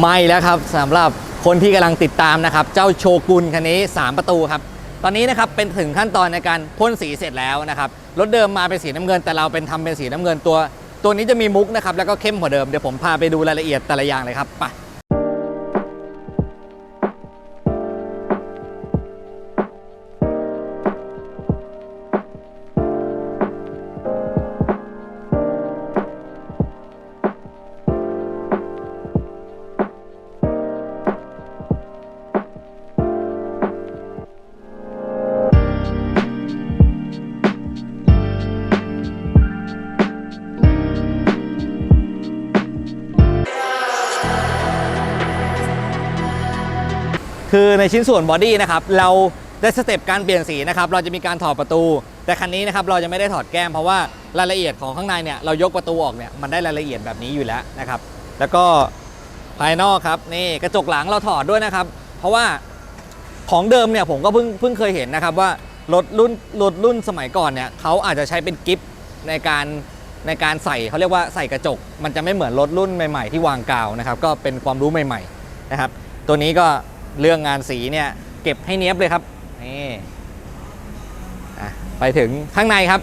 ไม่แล้วครับสำหรับคนที่กำลังติดตามนะครับ เจ้าโชกุนคันนี้ 3 ประตูครับ ตอนนี้นะครับเป็นถึงขั้นตอนในการพ่นสีเสร็จแล้วนะครับรถเดิมมาเป็นสีน้ำเงิน แต่เราเป็นทำเป็นสีน้ำเงินตัว ตัวนี้จะมีมุกนะครับแล้วก็เข้มกว่าเดิมเดี๋ยวผมพาไปดูรายละเอียดแต่ละอย่างเลยครับไป คือในชิ้นส่วนบอดี้นะครับเราได้สเต็ปการเปลี่ยนสีนะครับเราจะมีการถอดประตู แต่คันนี้นะครับเราจะไม่ได้ถอดแก้มเพราะว่ารายละเอียดของข้างในเนี่ยเรายกประตูออกเนี่ยมันได้รายละเอียดแบบนี้อยู่แล้วนะครับ แล้วก็ภายนอกครับนี่กระจกหลังเราถอดด้วยนะครับ เพราะว่าของเดิมเนี่ยผมก็เพิ่งเพิ่งเคยเห็นนะครับว่ารถรุ่นรถรุ่นสมัยก่อนเนี่ยเขาอาจจะใช้เป็นกิฟต์ในการในการใส่เขาเรียกว่าใส่กระจก มันจะไม่เหมือนรถรุ่นใหม่ ๆ ที่วางกาวนะครับก็เป็นความรู้ใหม่ ๆ นะครับ ตัวนี้ก็ เรื่องงานสีเนี่ยเก็บให้เนี้ยบเลยครับนี่ไปถึงข้างในครับ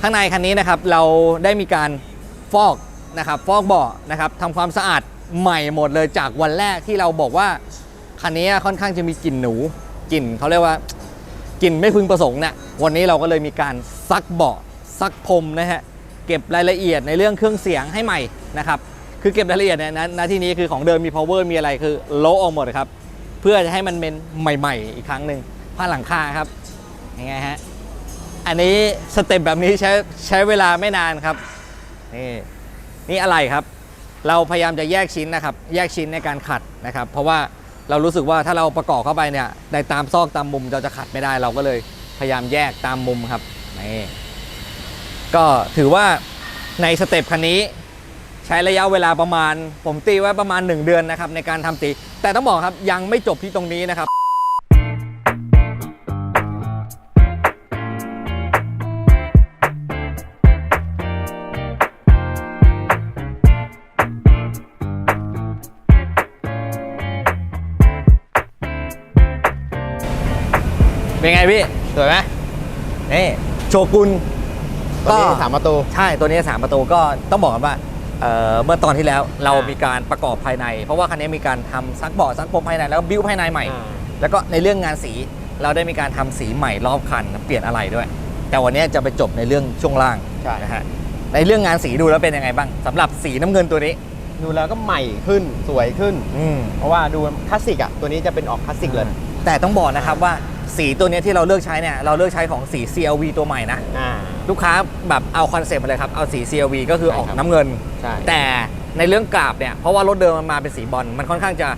ข้างในคันนี้นะครับเราได้มีการฟอกนะครับฟอกเบาะนะครับทำความสะอาดใหม่หมดเลยจากวันแรกที่เราบอกว่าคันนี้ค่อนข้างจะมีกลิ่นหนูกลิ่นเขาเรียกว่ากลิ่นไม่พึงประสงค์เนี่ยวันนี้เราก็เลยมีการซักเบาะซักพรมนะฮะเก็บรายละเอียดในเรื่องเครื่องเสียงให้ใหม่นะครับคือเก็บรายละเอียดเนี่ยนะที่นี้คือของเดิมมี power มีอะไรคือโลออกหมดครับ เพื่อจะให้มันเป็นใหม่ ๆ อีกครั้งหนึ่งผ้าหลังคาครับยังไงฮะอันนี้สเต็ปแบบนี้ใช้ใช้เวลาไม่นานครับนี่นี่อะไรครับ เราพยายามจะแยกชิ้นนะครับ แยกชิ้นในการขัดนะครับ เพราะว่าเรารู้สึกว่าถ้าเราประกอบเข้าไปเนี่ยในตามซอกตามมุมเราจะขัดไม่ได้ เราก็เลยพยายามแยกตามมุมครับนี่ก็ถือว่าในสเต็ปคันนี้ ใช้ระยะเวลาประมาณ ผมตีไว้ประมาณ 1 เดือนนะครับในการทำสี แต่ต้องบอกครับยังไม่จบที่ตรงนี้นะครับเป็นไงพี่ สวยไหมนี่โชกุนตัวนี้สามประตู ใช่ตัวนี้3ประตูก็ต้องบอกกันว่า เอ่อเมื่อตอนที่แล้วเราอ่ามีมีการประกอบภายใน เพราะว่าคันนี้มีการทำซักเบาะซักพรมภายในแล้วบิ้วภายในใหม่อ่าแล้วก็ในเรื่องงานสีเราได้มีการทำสีใหม่รอบคันเปลี่ยนอะไรด้วย แต่วันนี้จะไปจบในเรื่องช่วงล่างใช่นะฮะในเรื่องงานสีดูแล้วเป็นยังไงบ้างสำหรับสีน้ำเงินตัวนี้ ดูแล้วก็ใหม่ขึ้นสวยขึ้นอืมเพราะว่าดูคลาสสิกอะตัวนี้จะเป็นออกคลาสสิกเลยแต่ต้องบอกนะครับว่าสีตัวนี้ที่เราเลือกใช้เนี่ยเราเลือกใช้ของสี CLV ตัวใหม่นะอ่า ลูกค้าแบบเอาคอนเซปต์มาเลยครับ เอาสี CLV ก็คือใช่ออกครับน้ำเงิน ใช่แต่ในเรื่องกราบเนี่ย เพราะว่ารถเดิมมันมาเป็นสีบอลมันค่อนข้างจะ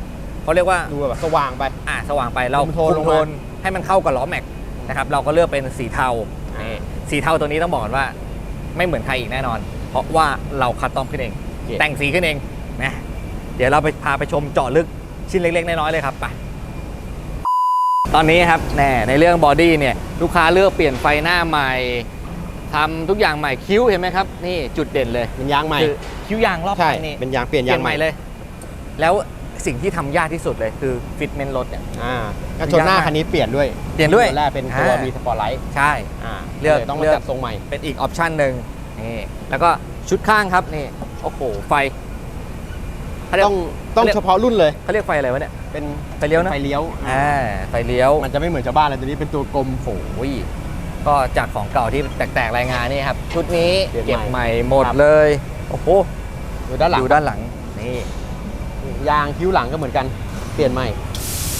เขาเรียกว่าดูแบบสว่างไป อ่าสว่างไปเราคุมโทนลงมา คุมให้มันเข้ากับล้อแม็กนะครับเราก็เลือกเป็นสีเทาอ่านี่สีเทาตัวนี้ต้องบอกก่อนว่าไม่เหมือนใครอีกแน่นอน เพราะว่าเราคัดตอมขึ้นเองแต่งสีขึ้นเองนะเดี๋ยวเราไปพาไปชมเจาะลึกชิ้นเล็กๆ น้อยๆเลยครับไปตอนนี้ครับแน่ในเรื่องบอดี้เนี่ยลูกค้าเลือกเปลี่ยนไฟหน้าใหม่ ทำทุกอย่างใหม่คิ้วเห็นไหมครับ นี่จุดเด่นเลยเป็นยางใหม่คือคิ้วยางรอบใช่คันนี่เป็นยางเปลี่ยนเปลี่ยายงนใหม่เลย แล้วสิ่งที่ทำยากที่สุดเลยคือฟิตเมนต์รถเนี่ยอ่าก็ชนหน้าคันนี้เปลี่ยนด้วยเปลี่ยนด้วยตัวแรกเป็นตัวอ่ามีมีสปอร์ตไลท์ใช่อ่าเลือกยต้องเลืมาอกจัดทรงใหม่ เป็นอีกออปชันหนึ่งนี่แล้วก็ชุดข้างครับนี่โอ้โหไฟเขาเรียกต้องต้องเรียกเฉพาะรุ่นเลยเขาเรียกไฟอะไรวะเนี่ยเป็นไฟเลี้ยวนะไฟเลี้ยวอ่าไฟเลี้ยวมันจะไม่เหมือนชาวบ้านเลยตัวนี้เป็นตัวกลมโผโอ้ย ก็จากของเก่าที่แตกๆรายงานนี่ครับชุดนี้เปลี่ยนเก็บใหม่ใหม่หมดครับเลย โอ้โหดูด้านหลังดูด้านหลังนี่ยางคิ้วหลังก็เหมือนกันเปลี่ยนใหม่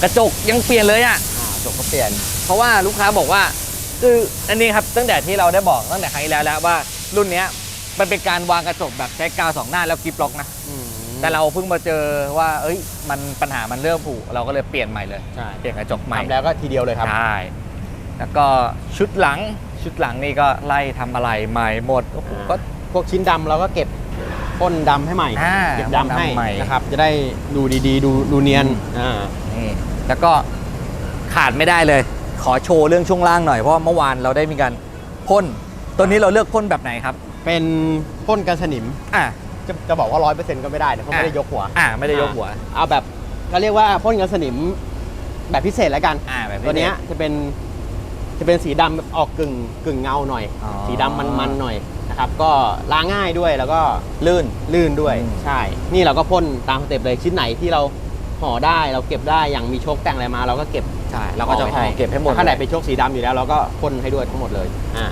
กระจกยังเปลี่ยนเลยอะอ่าจบก็เปลี่ยน เพราะว่าลูกค้าบอกว่าคืออันนี้ครับตั้งแต่ที่เราได้บอกตั้งแต่ครั้งที่แล้วแล้วว่ารุ่นเนี้ยมันเป็นการวางกระจกแบบใช้กาวสองหน้าแล้วกริปล็อกนะแต่เราเพิ่งมาเจอว่า เอ้ย มันปัญหามันเริ่มผูกเราก็เลยเปลี่ยนใหม่เลยใช่เปลี่ยนกระจกใหม่ทำแล้วก็ทีเดียวเลยครับใช่ แล้วก็ชุดหลังชุดหลังนี่ก็ไล่ทำอะไรใหม่หมดโอ้โหก็ พวกชิ้นดำเราก็เก็บพ่นดำให้ใหม่ อ่าเก็บดำให้พ่นดำใหม่นะครับ จะได้ดูดีๆ ดูดูเนียนอืม อ่านี่แล้วก็ขาดไม่ได้เลย ขอโชว์เรื่องช่วงล่างหน่อยเพราะว่าเมื่อวานเราได้มีการพ่นตัวนี้เราเลือกพ่นแบบไหนครับเป็นพ่นกันสนิม อะจจะจะบอกว่าร้อยเปอร์เซ็นต์ก็ไม่ได้นะเพราะไม่ได้ยกหัว อ่าไม่ได้ยกหัว เอาแบบก็เรียกว่าพ่นกันสนิมแบบพิเศษแล้วกัน อ่าแบบตัวเนี้ยจะเป็น จะเป็นสีดำแบบออกกึ่งกึ่งเงาหน่อย อ๋อสีดำมันๆหน่อยนะครับ ก็ล้างง่ายด้วยแล้วก็ลื่นลื่นด้วย อืม ใช่ นี่เราก็พ่นตามสเต็ปเลยชิ้นไหนที่เราห่อได้เราเก็บได้อย่างมีโชคแต่งอะไรมา เราก็เก็บ ใช่เราก็จะออห่อเก็บให้หมดถ้าไหนเป็นโชคสีดำอยู่แล้วเราก็พ่นให้ด้วยทั้งหมดเลยอ่า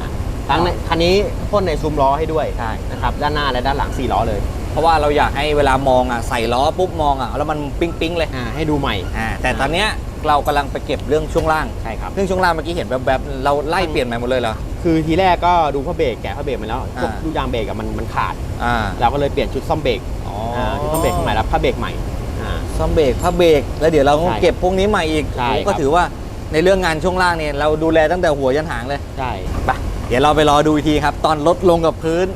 ทั้งในคันนี้พ่นในซุ้มล้อให้ด้วยใช่ นะครับด้านหน้าและด้านหลังสี่ล้อเลยเพราะว่าเราอยากให้เวลามองอะใส่ล้อปุ๊บมองอะแล้วมันปิ๊งปิ๊งๆเลยอ่าให้ดูใหม่อ่าแต่ตอนเนี้ยเรากำลังไปเก็บเรื่องช่วงล่างใช่ครับ เรื่องช่วงล่างเมื่อกี้เห็นแบบๆเราไล่เปลี่ยนใหม่หมดเลยเหรอ คือทีแรกก็ดูผ้าเบรกแกะผ้าเบรกมาแล้วพวกอ่า ลูกยางเบรกอะมันมันขาด อ่าเราก็เลยเปลี่ยนชุดซ่อมเบรกอ๋ออ่าชุดซ่อมเบรกขึ้นใหม่แล้วผ้าเบรกใหม่ อ่า ซ่อมเบรกผ้าเบรกแล้วเดี๋ยวเราต้องใช่เก็บพวกนี้ใหม่อีกใช่โอ้ครับก็ถือว่าในเรื่องงานช่วงล่างเนี่ยเราดูแลตั้งแต่หัวยันหางเลย ใช่ ไป เดี๋ยวเราไปรอดูอีกทีครับ ตอนรถลงกับพื้น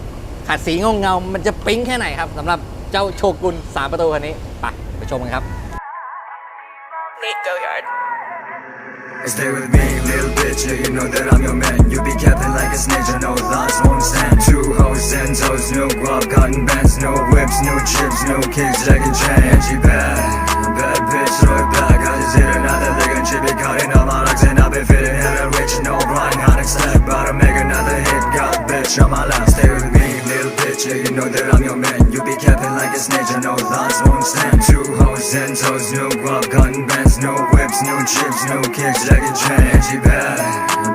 ขัดสีเงาเงาๆมันจะปิ๊งแค่ไหนครับสำหรับเจ้าโชกุนสามประตูคันนี้ไปไปชมกันครับ Nico Yard. Stay with me, little bitch, yeah, you know that I'm your man You be capping like a snitch, I know lies won't stand Two hoes and toes, no guap, cotton bands No whips, no chips, no kicks, Jackie Chan And she bad, bad bitch, throw it back bitch on my lap Stay with me, little bitch, yeah, you know that I'm your man You be capping like a snitch, I know lies won't stand Two hoes and toes, no guap, cotton bands No whips, no chips, no kicks, Jackie Chan And she bad,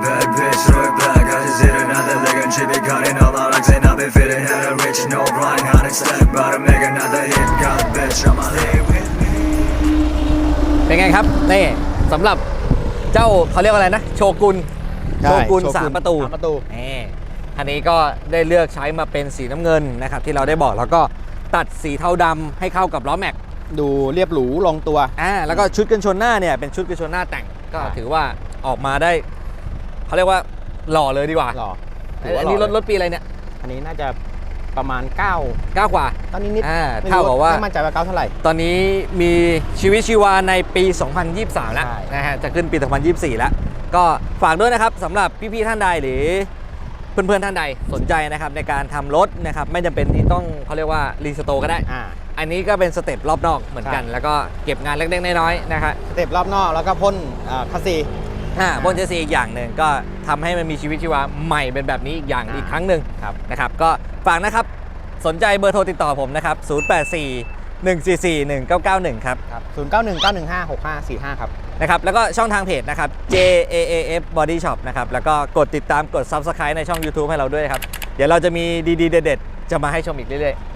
bad bitch, throw it back I just hit another lick and she be cutting all my locks And I've been feeling hella rich, no blind, hot stack About to make another hit, got bitch on my lap เป็นไงครับนี่สำหรับเจ้าเขาเรียกว่าอะไรนะ โชกุน ใช่โชกุนโชกุนสามประตู สามประตู นี่ คันนี้ก็ได้เลือกใช้มาเป็นสีน้ำเงินนะครับที่เราได้บอกแล้วก็ตัดสีเทาดำให้เข้ากับล้อแม็กดูเรียบหรูลงตัวอ่าแล้วก็ชุดกันชนหน้าเนี่ยเป็นชุดกันชนหน้าแต่งก็ใช่ถือว่าออกมาได้เขาเรียกว่าหล่อเลยดีกว่าหล่ออันนี้รถรถปีอะไรเนี่ย อันนี้น่าจะประมาณ9ก้ากว่า ตอนนี้นิดอ่าไม่รู้เท่ากับว่าไม่มั่นใจว่าเก้าเท่าไหร่ ตอนนี้มีชีวิตชีวาในปี 2023 แล้วใช่นะฮะจะขึ้นปี 2024 แล้ว ก็ฝากด้วยนะครับสำหรับพี่ๆท่านใดหรือ เพื่อนๆท่านใดสนใจนะครับในการทำรถนะครับไม่จำเป็นที่ต้องเขาเรียกว่ารีสโตร์ก็ได้อ่าอันนี้ก็เป็นสเต็ปรอบนอกเหมือนกันใช่แล้วก็เก็บงานเล็กๆน้อยๆนะครับสเต็ปรอบนอกแล้วก็พ่นอ่าคัสซีอ่าบนเจสซีอีกอย่างหนึ่งก็ทำให้มันมีชีวิตชีวาใหม่เป็นแบบนี้อีกอย่างอ่าอีกครั้งหนึ่งครับนะครับก็ฝากนะครับสนใจเบอร์โทรติดต่อผมนะครับ084 144 1991 ครับ ครับ0 9 1 9 1 5 6 5 4 5 ครับ นะครับแล้วก็ช่องทางเพจนะครับ J A A F Body Shop นะครับ แล้วก็กดติดตามกด Subscribe ในช่อง YouTube ให้เราด้วยครับ เดี๋ยวเราจะมีดีๆ เด็ดๆ จะมาให้ชมอีกเรื่อยๆ